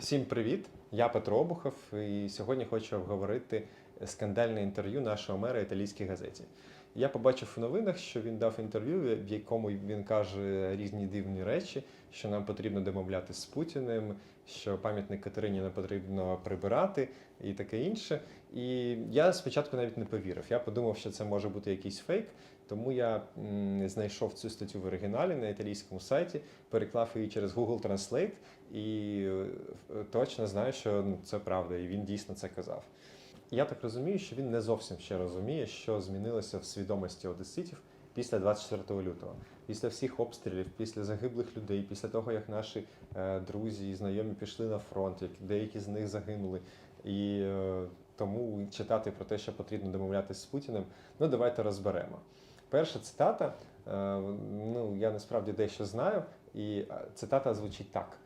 Всім привіт! Я Петро Обухов, і сьогодні хочу обговорити скандальне інтерв'ю нашого мера італійській газеті. Я побачив у новинах, що він дав інтерв'ю, в якому він каже різні дивні речі, що нам потрібно домовлятися з Путіним, що пам'ятник Катерині не потрібно прибирати і таке інше. І я спочатку навіть не повірив. Я подумав, що це може бути якийсь фейк. Тому я знайшов цю статтю в оригіналі на італійському сайті, переклав її через Google Translate і е, точно знаю, що ну, це правда, і він дійсно це казав. Я так розумію, що він не зовсім ще розуміє, що змінилося в свідомості одеситів після 24 лютого, після всіх обстрілів, після загиблих людей, після того, як наші е, друзі і знайомі пішли на фронт, як деякі з них загинули. І е, тому читати про те, що потрібно домовлятися з Путіним, ну давайте розберемо. Перша цитата, е, ну я насправді дещо знаю, і е, цитата звучить так: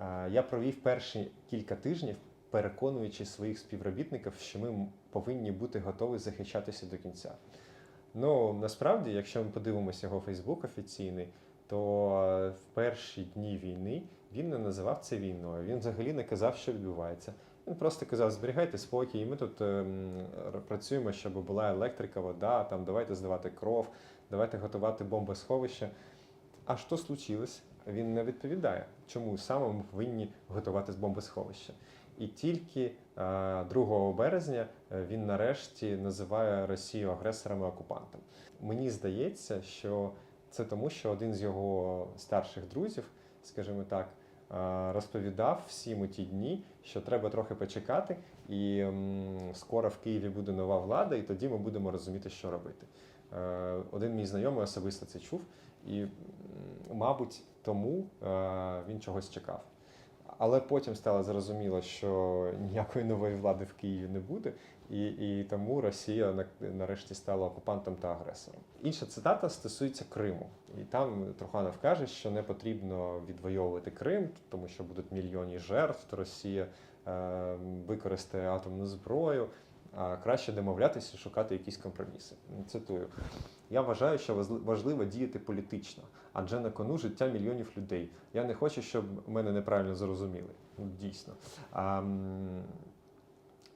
Е, я провів перші кілька тижнів, переконуючи своїх співробітників, що ми повинні бути готові захищатися до кінця. Ну насправді, якщо ми подивимося його Фейсбук офіційний, то в перші дні війни він не називав це війною. Він взагалі не казав, що відбувається. Він просто казав: зберігайте спокій, ми тут ем, працюємо, щоб була електрика, вода, там давайте здавати кров, давайте готувати бомбосховище. А що случилось? Він не відповідає, чому саме ми повинні готувати з бомбосховища. І тільки е, 2 березня він нарешті називає Росію агресором і окупантом. Мені здається, що це тому, що один з його старших друзів, скажімо так, розповідав всім у ті дні, що треба трохи почекати, і скоро в Києві буде нова влада, і тоді ми будемо розуміти, що робити. Е, Один мій знайомий особисто це чув, і, мабуть, тому е, він чогось чекав. Але потім стало зрозуміло, що ніякої нової влади в Києві не буде, і, і тому Росія на- нарешті стала окупантом та агресором. Інша цитата стосується Криму, і там Труханов каже, що не потрібно відвоювати Крим, тому що будуть мільйони жертв. Росія е, використає атомну зброю. А краще домовлятися, шукати якісь компроміси. Цитую: я вважаю, що важливо діяти політично, адже на кону життя мільйонів людей. Я не хочу, щоб мене неправильно зрозуміли. Ну, дійсно. А,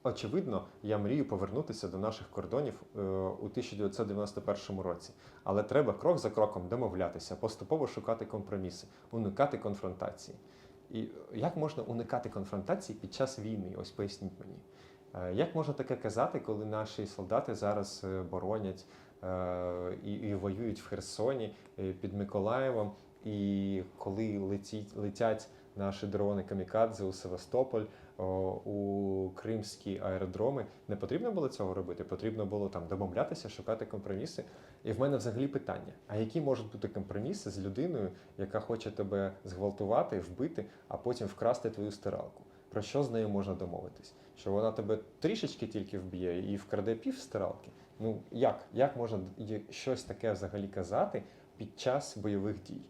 очевидно, я мрію повернутися до наших кордонів е, у 1991 році. Але треба крок за кроком домовлятися, поступово шукати компроміси, уникати конфронтації. І як можна уникати конфронтації під час війни? Ось поясніть мені. Е, Як можна таке казати, коли наші солдати зараз е, боронять е, і, і воюють в Херсоні під Миколаєвом, і коли летіть, летять наші дрони камікадзе у Севастополь, у кримські аеродроми, не потрібно було цього робити? Потрібно було там домовлятися, шукати компроміси. І в мене взагалі питання: а які можуть бути компроміси з людиною, яка хоче тебе зґвалтувати, вбити, а потім вкрасти твою стиралку? Про що з нею можна домовитись? Що вона тебе трішечки тільки вб'є і вкраде пів стиралки? Ну як? Як можна щось таке взагалі казати під час бойових дій?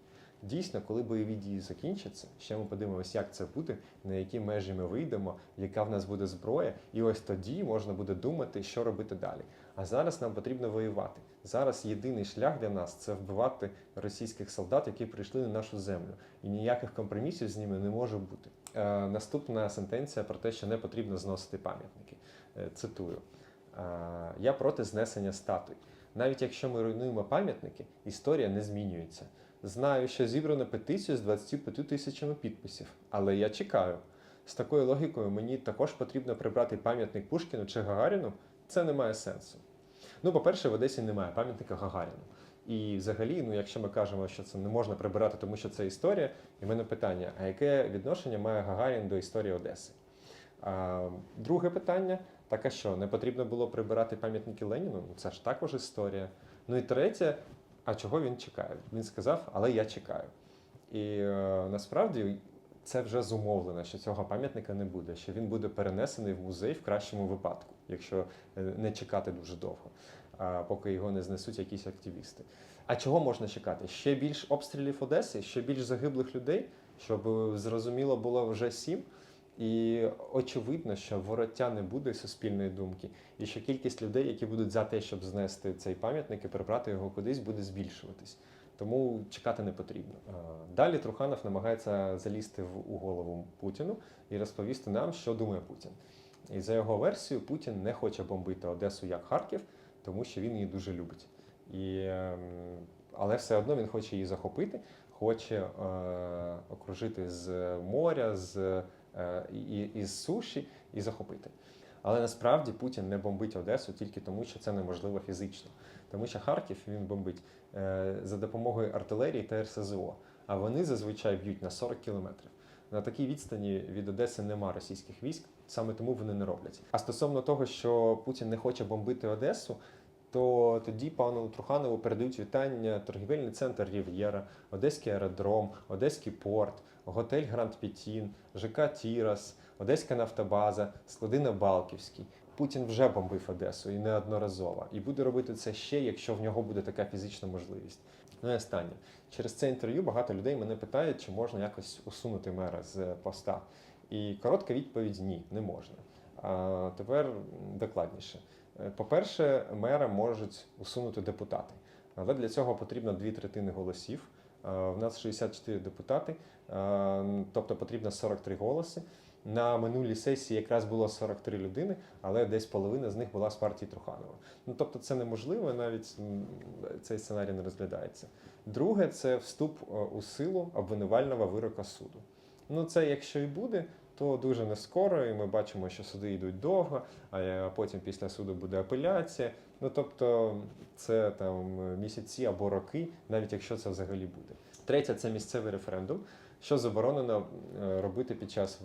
Дійсно, коли бойові дії закінчаться, ще ми подивимося, як це буде, на які межі ми вийдемо, яка в нас буде зброя, і ось тоді можна буде думати, що робити далі. А зараз нам потрібно воювати. Зараз єдиний шлях для нас це вбивати російських солдат, які прийшли на нашу землю, і ніяких компромісів з ними не може бути. Е, наступна сентенція про те, що не потрібно зносити пам'ятники. Е, цитую: е, я проти знесення статуй. Навіть якщо ми руйнуємо пам'ятники, історія не змінюється. Знаю, що зібрано петицію з 25 тисячами підписів, але я чекаю. З такою логікою мені також потрібно прибрати пам'ятник Пушкіну чи Гагаріну. Це не має сенсу. Ну, по-перше, в Одесі немає пам'ятника Гагаріну. І взагалі, ну, якщо ми кажемо, що це не можна прибирати, тому що це історія, і в мене питання: а яке відношення має Гагарін до історії Одеси? А, друге питання: так а що, не потрібно було прибирати пам'ятники Леніну? Ну це ж також історія. Ну і третє, а чого він чекає? Він сказав, але я чекаю. І е, насправді це вже зумовлено, що цього пам'ятника не буде, що він буде перенесений в музей в кращому випадку, якщо е, не чекати дуже довго, поки його не знесуть якісь активісти. А чого можна чекати? Ще більш обстрілів Одеси, ще більш загиблих людей, щоб е, зрозуміло було вже сім. І очевидно, що вороття не буде суспільної думки, і що кількість людей, які будуть за те, щоб знести цей пам'ятник і прибрати його кудись, буде збільшуватись. Тому чекати не потрібно. Далі Труханов намагається залізти в у голову Путіну і розповісти нам, що думає Путін. І за його версією, Путін не хоче бомбити Одесу як Харків, тому що він її дуже любить. І, ем, але все одно він хоче її захопити, хоче е, окружити з моря, з, е, і, і з суші і захопити. Але насправді Путін не бомбить Одесу тільки тому, що це неможливо фізично. Тому що Харків він бомбить е, за допомогою артилерії та РСЗО, а вони зазвичай б'ють на 40 кілометрів. На такій відстані від Одеси нема російських військ, саме тому вони не роблять. А стосовно того, що Путін не хоче бомбити Одесу, то тоді пану Труханову передають вітання торгівельний центр Рів'єра, Одеський аеродром, Одеський порт, готель Гранд Пітін, ЖК Тірас, Одеська нафтобаза, склади на Балківській. Путін вже бомбив Одесу і неодноразово, і буде робити це ще, якщо в нього буде така фізична можливість. Ну і останнє. Через це інтерв'ю багато людей мене питають, чи можна якось усунути мера з поста. І коротка відповідь ні, не можна. А тепер докладніше. Е, По-перше, мера можуть усунути депутати, але для цього потрібно дві третини голосів. Е, В нас 64 депутати, е, тобто потрібно 43 голоси. На минулій сесії якраз було 43 людини, але десь половина з них була з партії Труханова. Ну тобто це неможливо, навіть цей сценарій не розглядається. Друге, це вступ у силу обвинувального вирока суду. Ну це якщо і буде, то дуже не скоро, і ми бачимо, що суди йдуть довго, а е, потім після суду буде апеляція. Ну тобто це там місяці або роки, навіть якщо це взагалі буде. Третє це місцевий референдум, що заборонено е, робити під час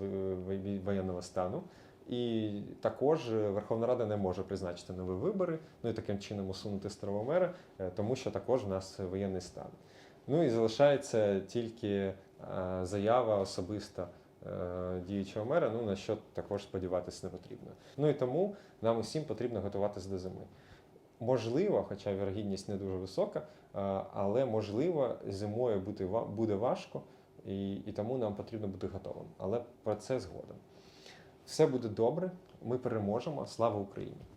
воєнного стану. І також е, Верховна Рада не може призначити нові вибори, ну і таким чином усунути старого е, тому що також в нас воєнний стан. Ну і залишається тільки е, заява особиста е, діючого мера, ну на що також сподіватися не потрібно. Ну і тому нам усім потрібно готуватися до зими. Можливо, хоча вірогідність не дуже висока, е, але можливо зимою бути буде важко, і, і тому нам потрібно бути готовим. Але про це згодом. Все буде добре, ми переможемо. Слава Україні!